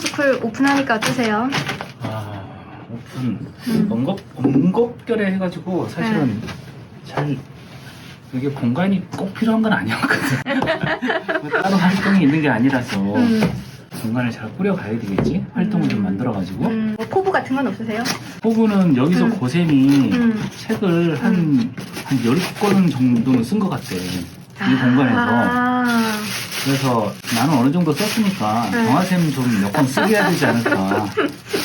수영스쿨 오픈하니까 어떠세요? 아, 오픈 음. 엉겁 엉겁결에 해가지고 사실은 잘 이게 공간이 꼭 필요한 건 아니었거든. 뭐 따로 활동이 있는 게 아니라서 음, 공간을 잘 꾸려가야 되겠지. 활동을 좀 만들어가지고 음, 뭐 포부 같은 건 없으세요? 호구는 여기서 음. 고샘이 음. 책을 한, 한 10권 정도는 쓴 것 같아. 이 공간에서. 아, 그래서 나는 어느 정도 썼으니까 네. 정화샘 좀몇권 쓰게 해야 되지 않을까.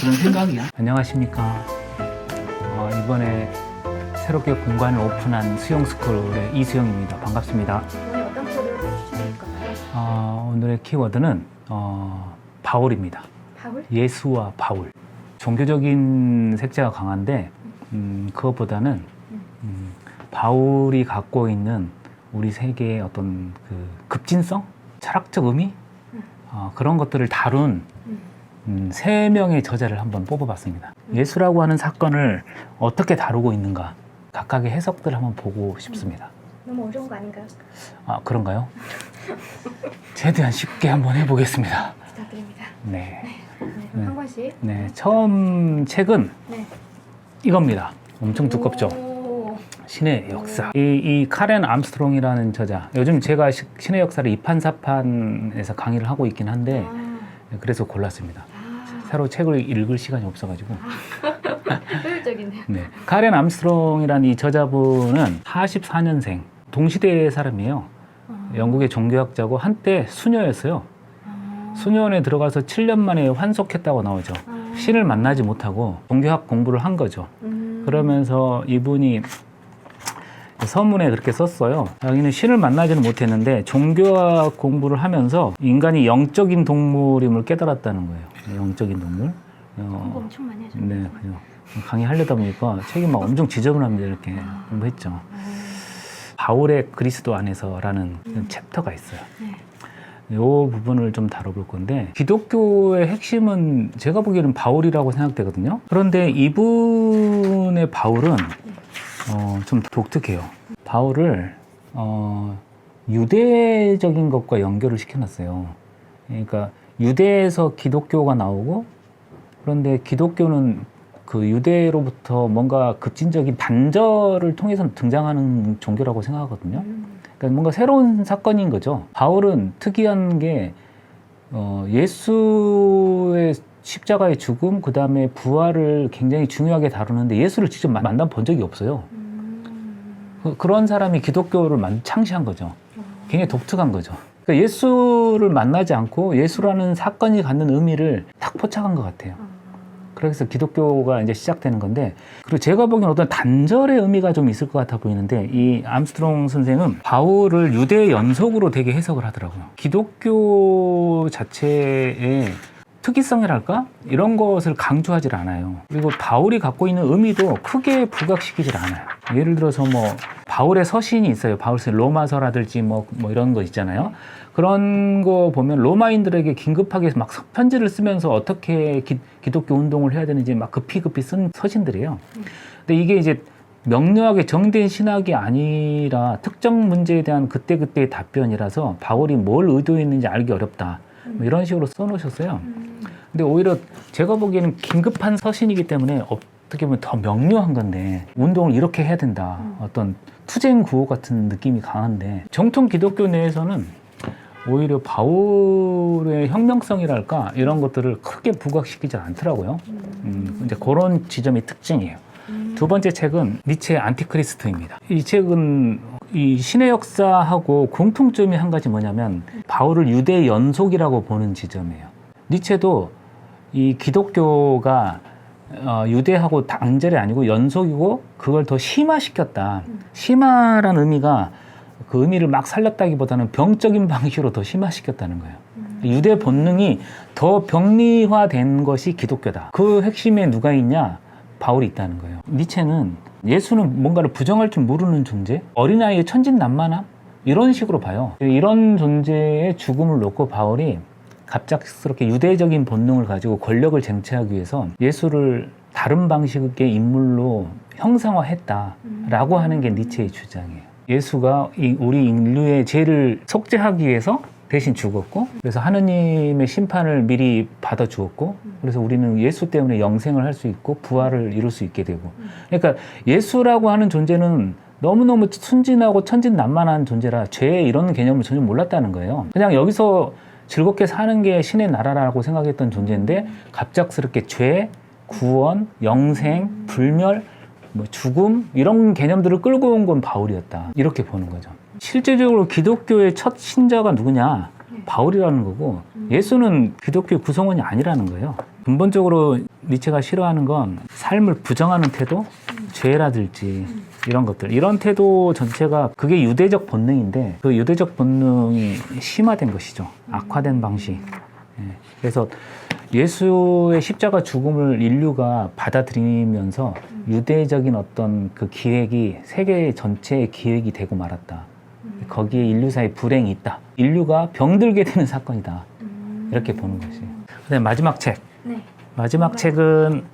그런 생각이야. 안녕하십니까. 어, 이번에 새롭게 공간을 오픈한 수영스쿨의 이수영입니다. 반갑습니다. 오늘 어떤? 어, 오늘의 키워드는 어, 바울입니다. 바울? 예수와 바울. 종교적인 색채가 강한데 음, 그것보다는 음, 바울이 갖고 있는 우리 세계의 어떤 그 급진성, 철학적 의미 음. 어, 그런 것들을 다룬 음. 음, 세 명의 저자를 한번 뽑아봤습니다. 예수라고 하는 사건을 어떻게 다루고 있는가 각각의 해석들을 한번 보고 싶습니다. 너무 어려운 거 아닌가요? 아 그런가요? 최대한 쉽게 한번 해보겠습니다. 부탁드립니다. 네. 네, 네. 그럼 한 권씩. 네, 처음 책은 네. 이겁니다. 엄청 두껍죠. 오. 신의 역사. 이, 이 카렌 암스트롱이라는 저자. 요즘 제가 시- 신의 역사를 이판사판에서 강의를 하고 있긴 한데 아, 그래서 골랐습니다. 아, 새로 책을 읽을 시간이 없어가지고. 효율적이네요. 네. 카렌 암스트롱이라는 이 저자분은 44년생 동시대 사람이에요. 아. 영국의 종교학자고 한때 수녀였어요. 아. 수녀원에 들어가서 7년 만에 환속했다고 나오죠. 아. 신을 만나지 못하고 종교학 공부를 한 거죠. 음. 그러면서 이분이 서문에 그렇게 썼어요. 자기는 신을 만나지는 못했는데 종교학 공부를 하면서 인간이 영적인 동물임을 깨달았다는 거예요. 영적인 동물. 어, 엄청 많이 하셨네요. 네. 강의하려다 보니까 책이 막 엄청 지저분합니다. 이렇게 아. 공부했죠. 아, 바울의 그리스도 안에서라는 음. 챕터가 있어요. 네. 이 부분을 좀 다뤄볼 건데 기독교의 핵심은 제가 보기에는 바울이라고 생각되거든요. 그런데 이분의 바울은 어, 좀 독특해요. 바울을 어, 유대적인 것과 연결을 시켜놨어요. 그러니까 유대에서 기독교가 나오고 그런데 기독교는 그 유대로부터 뭔가 급진적인 반절을 통해서 등장하는 종교라고 생각하거든요. 음. 그러니까 뭔가 새로운 사건인 거죠. 바울은 특이한 게 어, 예수의 십자가의 죽음, 그 다음에 부활을 굉장히 중요하게 다루는데 예수를 직접 마- 만나 본 적이 없어요. 음. 그, 그런 사람이 기독교를 만, 창시한 거죠. 어. 굉장히 독특한 거죠. 그러니까 예수를 만나지 않고 예수라는 사건이 갖는 의미를 딱 포착한 것 같아요. 아. 그래서 기독교가 이제 시작되는 건데 그리고 제가 보기엔 어떤 단절의 의미가 좀 있을 것 같아 보이는데 이 암스트롱 선생은 바울을 유대 연속으로 되게 해석을 하더라고요. 기독교 자체의 특이성이랄까 이런 것을 강조하지 않아요. 그리고 바울이 갖고 있는 의미도 크게 부각시키질 않아요. 예를 들어서 뭐 바울의 서신이 있어요. 바울서 로마서라든지 뭐, 뭐 이런 거 있잖아요. 그런 거 보면 로마인들에게 긴급하게 막 편지를 쓰면서 어떻게 기, 기독교 운동을 해야 되는지 막 급히 급히 쓴 서신들이에요. 근데 이게 이제 명료하게 정된 신학이 아니라 특정 문제에 대한 그때그때의 답변이라서 바울이 뭘 의도했는지 알기 어렵다. 뭐 이런 식으로 써놓으셨어요. 음. 근데 오히려 제가 보기에는 긴급한 서신이기 때문에 어떻게 보면 더 명료한 건데 운동을 이렇게 해야 된다. 음. 어떤 투쟁 구호 같은 느낌이 강한데 정통 기독교 내에서는 오히려 바울의 혁명성이랄까 이런 것들을 크게 부각시키지 않더라고요. 음, 이제 그런 지점이 특징이에요. 음. 두 번째 책은 니체의 안티크리스트입니다. 이 책은 이 신의 역사하고 공통점이 한 가지 뭐냐면 바울을 유대 연속이라고 보는 지점이에요. 니체도 이 기독교가 어, 유대하고 단절이 아니고 연속이고 그걸 더 심화시켰다. 심화란 의미가 그 의미를 막 살렸다기보다는 병적인 방식으로 더 심화시켰다는 거예요. 음. 유대 본능이 더 병리화된 것이 기독교다. 그 핵심에 누가 있냐? 바울이 있다는 거예요. 니체는 예수는 뭔가를 부정할 줄 모르는 존재, 어린아이의 천진난만함 이런 식으로 봐요. 이런 존재의 죽음을 놓고 바울이 갑작스럽게 유대적인 본능을 가지고 권력을 쟁취하기 위해서 예수를 다른 방식의 인물로 형상화했다라고 하는 게 니체의 주장이에요. 예수가 이 우리 인류의 죄를 속죄하기 위해서 대신 죽었고 그래서 하느님의 심판을 미리 받아 주었고 그래서 우리는 예수 때문에 영생을 할 수 있고 부활을 이룰 수 있게 되고 그러니까 예수라고 하는 존재는 너무너무 순진하고 천진난만한 존재라 죄 이런 개념을 전혀 몰랐다는 거예요. 그냥 여기서 즐겁게 사는 게 신의 나라라고 생각했던 존재인데 갑작스럽게 죄, 구원, 영생, 불멸, 뭐 죽음 이런 개념들을 끌고 온 건 바울이었다. 이렇게 보는 거죠. 실제적으로 기독교의 첫 신자가 누구냐? 바울이라는 거고 예수는 기독교 구성원이 아니라는 거예요. 근본적으로 니체가 싫어하는 건 삶을 부정하는 태도, 죄라든지 이런 것들 이런 태도 전체가 그게 유대적 본능인데 그 유대적 본능이 심화된 것이죠. 악화된 방식. 예. 그래서 예수의 십자가 죽음을 인류가 받아들이면서 유대적인 어떤 그 기획이 세계 전체의 기획이 되고 말았다. 거기에 인류사의 불행이 있다. 인류가 병들게 되는 사건이다. 이렇게 보는 것이. 그다음 마지막 책. 네. 마지막 책은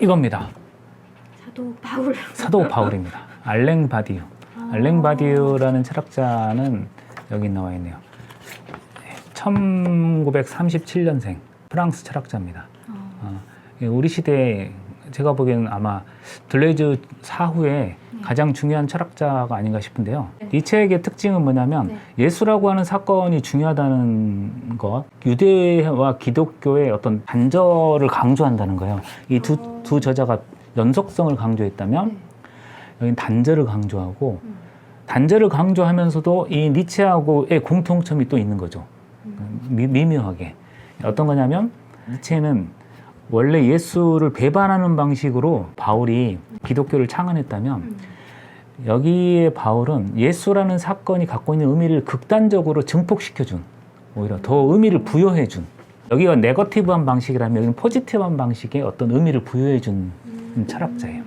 이겁니다. 사도 바울. 사도 바울입니다. 알랭 바디유. 알랭 바디유라는 철학자는 여기 나와 있네요. 1937년생 프랑스 철학자입니다. 어, 예, 우리 시대에 제가 보기에는 아마 들레즈 사후에 가장 중요한 철학자가 아닌가 싶은데요. 이 책의 특징은 뭐냐면 네. 예수라고 하는 사건이 중요하다는 것, 유대와 기독교의 어떤 단절을 강조한다는 거예요. 이 두 두 저자가 연속성을 강조했다면 네. 여기는 단절을 강조하고 음. 단절을 강조하면서도 이 니체하고의 공통점이 또 있는 거죠. 음. 미, 미묘하게 어떤 거냐면 니체는 원래 예수를 배반하는 방식으로 바울이 기독교를 창안했다면 음. 여기에 바울은 예수라는 사건이 갖고 있는 의미를 극단적으로 증폭시켜준 오히려 더 의미를 부여해준 여기가 네거티브한 방식이라면 여기는 포지티브한 방식의 어떤 의미를 부여해준 철학자예요.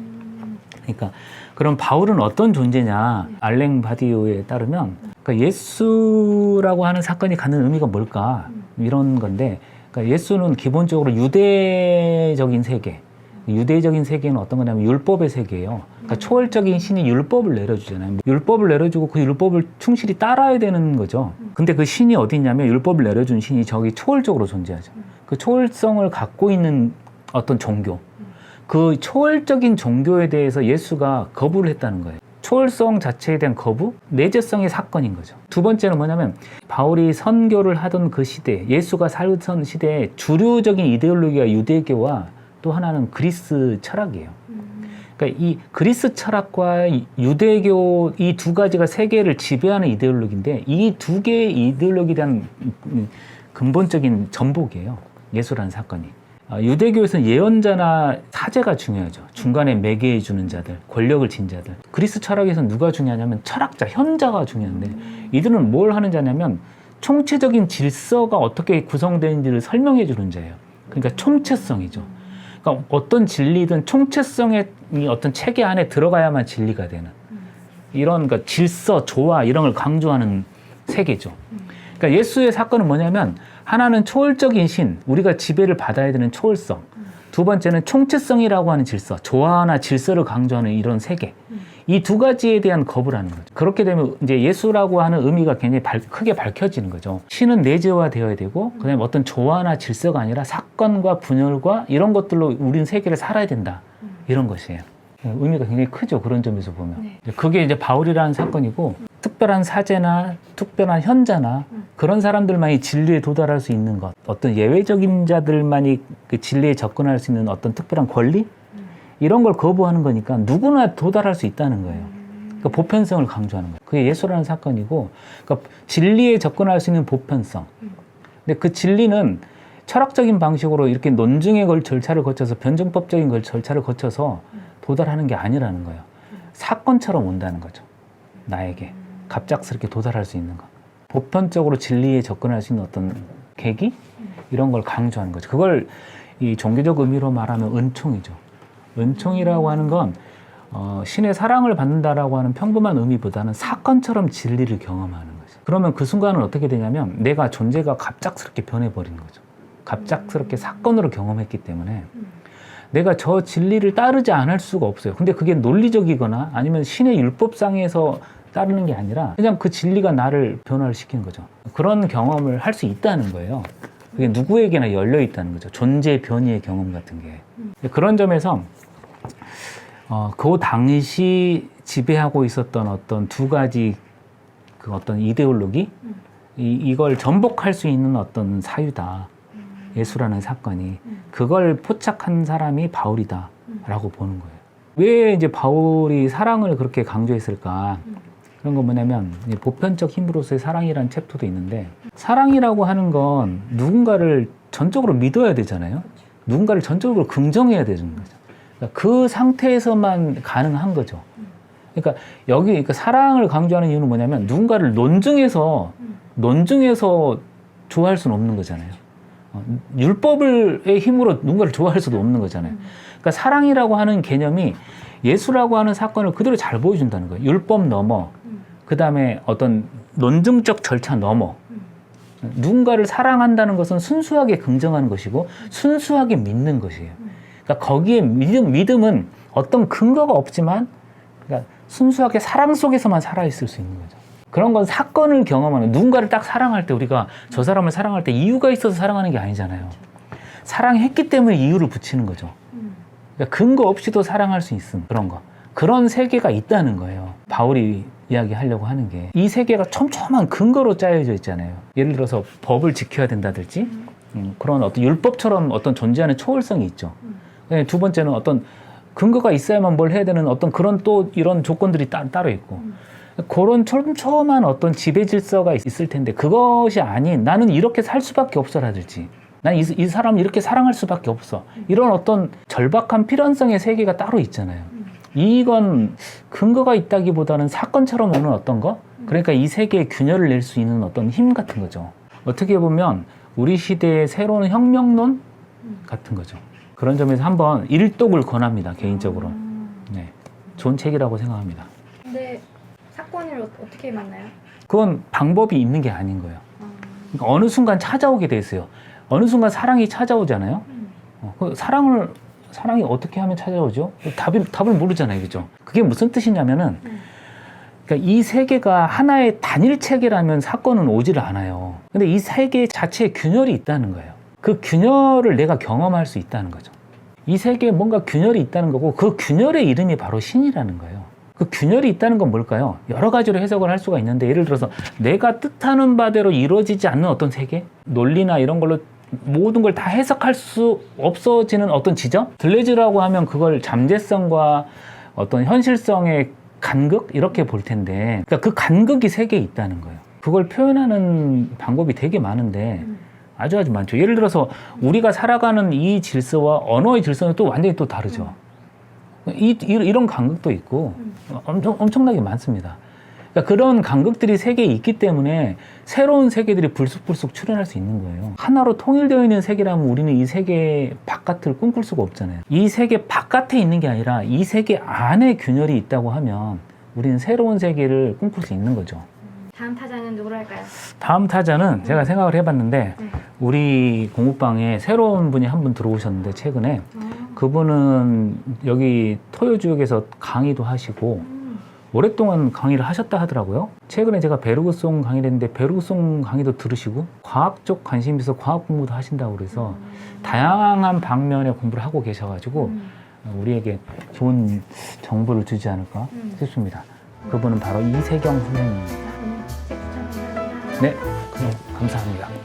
그러니까 그럼 바울은 어떤 존재냐? 알랭 바디오에 따르면 그러니까 예수라고 하는 사건이 갖는 의미가 뭘까? 이런 건데 그러니까 예수는 기본적으로 유대적인 세계 유대적인 세계는 어떤 거냐면 율법의 세계예요. 그러니까 초월적인 신이 율법을 내려주잖아요. 율법을 내려주고 그 율법을 충실히 따라야 되는 거죠. 근데 그 신이 어디 있냐면 율법을 내려준 신이 저기 초월적으로 존재하죠. 그 초월성을 갖고 있는 어떤 종교. 그 초월적인 종교에 대해서 예수가 거부를 했다는 거예요. 초월성 자체에 대한 거부, 내재성의 사건인 거죠. 두 번째는 뭐냐면 바울이 선교를 하던 그 시대, 예수가 살던 시대에 주류적인 이데올로기가 유대교와 또 하나는 그리스 철학이에요. 그러니까 이 그리스 철학과 이 유대교 이 두 가지가 세계를 지배하는 이데올로기인데 이 두 개의 이데올로기에 대한 음, 근본적인 전복이에요. 예수라는 사건이. 아, 유대교에서는 예언자나 사제가 중요하죠. 중간에 매개해 주는 자들, 권력을 진 자들. 그리스 철학에서는 누가 중요하냐면 철학자, 현자가 중요한데 이들은 뭘 하는 자냐면 총체적인 질서가 어떻게 구성되는지를 설명해 주는 자예요. 그러니까 총체성이죠. 그러니까 어떤 진리든 총체성의 이 어떤 체계 안에 들어가야만 진리가 되는 이런 그러니까 질서, 조화 이런 걸 강조하는 세계죠. 그러니까 예수의 사건은 뭐냐면 하나는 초월적인 신, 우리가 지배를 받아야 되는 초월성. 두 번째는 총체성이라고 하는 질서, 조화나 질서를 강조하는 이런 세계. 이 두 가지에 대한 거부라는 거죠. 그렇게 되면 이제 예수라고 하는 의미가 굉장히 발- 크게 밝혀지는 거죠. 신은 내재화되어야 되고, 그 다음에 어떤 조화나 질서가 아니라 사건과 분열과 이런 것들로 우리는 세계를 살아야 된다. 이런 것이에요. 의미가 굉장히 크죠. 그런 점에서 보면. 네. 그게 이제 바울이라는 사건이고, 특별한 사제나 특별한 현자나 그런 사람들만이 진리에 도달할 수 있는 것, 어떤 예외적인 자들만이 그 진리에 접근할 수 있는 어떤 특별한 권리 이런 걸 거부하는 거니까 누구나 도달할 수 있다는 거예요. 그 보편성을 강조하는 거예요. 그게 예수라는 사건이고, 그러니까 진리에 접근할 수 있는 보편성. 근데 그 진리는 철학적인 방식으로 이렇게 논증의 걸 절차를 거쳐서 변증법적인 걸 절차를 거쳐서 도달하는 게 아니라는 거예요. 사건처럼 온다는 거죠. 나에게 갑작스럽게 도달할 수 있는 것. 보편적으로 진리에 접근할 수 있는 어떤 계기 이런 걸 강조하는 거죠. 그걸 이 종교적 의미로 말하면 은총이죠. 은총이라고 하는 건 어, 신의 사랑을 받는다라고 하는 평범한 의미보다는 사건처럼 진리를 경험하는 거죠. 그러면 그 순간은 어떻게 되냐면 내가 존재가 갑작스럽게 변해버리는 거죠. 갑작스럽게 사건으로 경험했기 때문에 내가 저 진리를 따르지 않을 수가 없어요. 근데 그게 논리적이거나 아니면 신의 율법상에서 따르는 게 아니라 그냥 그 진리가 나를 변화를 시키는 거죠. 그런 경험을 할 수 있다는 거예요. 그게 누구에게나 열려 있다는 거죠. 존재 변이의 경험 같은 게. 그런 점에서 어, 그 당시 지배하고 있었던 어떤 두 가지 그 어떤 이데올로기 이, 이걸 전복할 수 있는 어떤 사유다. 예수라는 사건이 그걸 포착한 사람이 바울이다라고 보는 거예요. 왜 이제 바울이 사랑을 그렇게 강조했을까? 그런 건 뭐냐면 보편적 힘으로서의 사랑이라는 챕터도 있는데 사랑이라고 하는 건 누군가를 전적으로 믿어야 되잖아요. 누군가를 전적으로 긍정해야 되는 거죠. 그러니까 그 상태에서만 가능한 거죠. 그러니까 여기 그러니까 사랑을 강조하는 이유는 뭐냐면 누군가를 논증해서 논증해서 좋아할 수는 없는 거잖아요. 어, 율법의 힘으로 누군가를 좋아할 수도 없는 거잖아요. 그러니까 사랑이라고 하는 개념이 예수라고 하는 사건을 그대로 잘 보여준다는 거예요. 율법 넘어, 그 다음에 어떤 논증적 절차 넘어. 누군가를 사랑한다는 것은 순수하게 긍정하는 것이고 순수하게 믿는 것이에요. 그러니까 거기에 믿음, 믿음은 어떤 근거가 없지만 그러니까 순수하게 사랑 속에서만 살아있을 수 있는 거죠. 그런 건 사건을 경험하는 누군가를 딱 사랑할 때 우리가 저 사람을 사랑할 때 이유가 있어서 사랑하는 게 아니잖아요. 사랑했기 때문에 이유를 붙이는 거죠. 그러니까 근거 없이도 사랑할 수 있음 그런 거 그런 세계가 있다는 거예요. 바울이 이야기하려고 하는 게 이 세계가 촘촘한 근거로 짜여져 있잖아요. 예를 들어서 법을 지켜야 된다든지 음, 그런 어떤 율법처럼 어떤 존재하는 초월성이 있죠. 네, 두 번째는 어떤 근거가 있어야만 뭘 해야 되는 어떤 그런 또 이런 조건들이 따, 따로 있고 그런 촘촘한 어떤 지배 질서가 있- 있을 텐데 그것이 아닌 나는 이렇게 살 수밖에 없어라든지 난이 이 사람을 이렇게 사랑할 수밖에 없어 이런 어떤 절박한 필연성의 세계가 따로 있잖아요. 이건 근거가 있다기보다는 사건처럼 오는 어떤 거 그러니까 이 세계에 균열을 낼 수 있는 어떤 힘 같은 거죠. 어떻게 보면 우리 시대의 새로운 혁명론 같은 거죠. 그런 점에서 한번 일독을 권합니다 개인적으로. 네, 좋은 책이라고 생각합니다. 근데 사건을 어- 어떻게 만나요? 그건 방법이 있는 게 아닌 거예요. 그러니까 어느 순간 찾아오게 돼 있어요. 어느 순간 사랑이 찾아오잖아요. 어, 그 사랑을 사랑이 어떻게 하면 찾아오죠? 답이 답을 모르잖아요, 그죠? 그게 무슨 뜻이냐면은 그러니까 이 세계가 하나의 단일 체계라면 사건은 오지를 않아요. 근데 이 세계 자체에 균열이 있다는 거예요. 그 균열을 내가 경험할 수 있다는 거죠. 이 세계에 뭔가 균열이 있다는 거고 그 균열의 이름이 바로 신이라는 거예요. 그 균열이 있다는 건 뭘까요? 여러 가지로 해석을 할 수가 있는데 예를 들어서 내가 뜻하는 바대로 이루어지지 않는 어떤 세계, 논리나 이런 걸로 모든 걸 다 해석할 수 없어지는 어떤 지점? 들레즈라고 하면 그걸 잠재성과 어떤 현실성의 간극 이렇게 볼 텐데, 그러니까 그 간극이 세계에 있다는 거예요. 그걸 표현하는 방법이 되게 많은데 아주 아주 많죠. 예를 들어서 우리가 살아가는 이 질서와 언어의 질서는 또 완전히 또 다르죠. 이, 이- 이런 간극도 있고 엄청, 엄청나게 많습니다. 그러니까 그런 간극들이 세계에 있기 때문에 새로운 세계들이 불쑥불쑥 출현할 수 있는 거예요. 하나로 통일되어 있는 세계라면 우리는 이 세계 바깥을 꿈꿀 수가 없잖아요. 이 세계 바깥에 있는 게 아니라 이 세계 안에 균열이 있다고 하면 우리는 새로운 세계를 꿈꿀 수 있는 거죠. 다음 타자는 누구로 할까요? 다음 타자는 제가 생각을 해봤는데 네. 우리 공부방에 새로운 분이 한 분 들어오셨는데 최근에 어. 그분은 여기 토요 지역에서 강의도 하시고 음. 오랫동안 강의를 하셨다 하더라고요. 최근에 제가 베르그송 강의를 했는데 베르그송 강의도 들으시고 과학 쪽 관심이 있어 과학 공부도 하신다고 그래서 다양한 방면의 공부를 하고 계셔가지고 음. 우리에게 좋은 정보를 주지 않을까 음. 싶습니다. 그분은 바로 이세경 선생님입니다. 아, 네. 네, 감사합니다.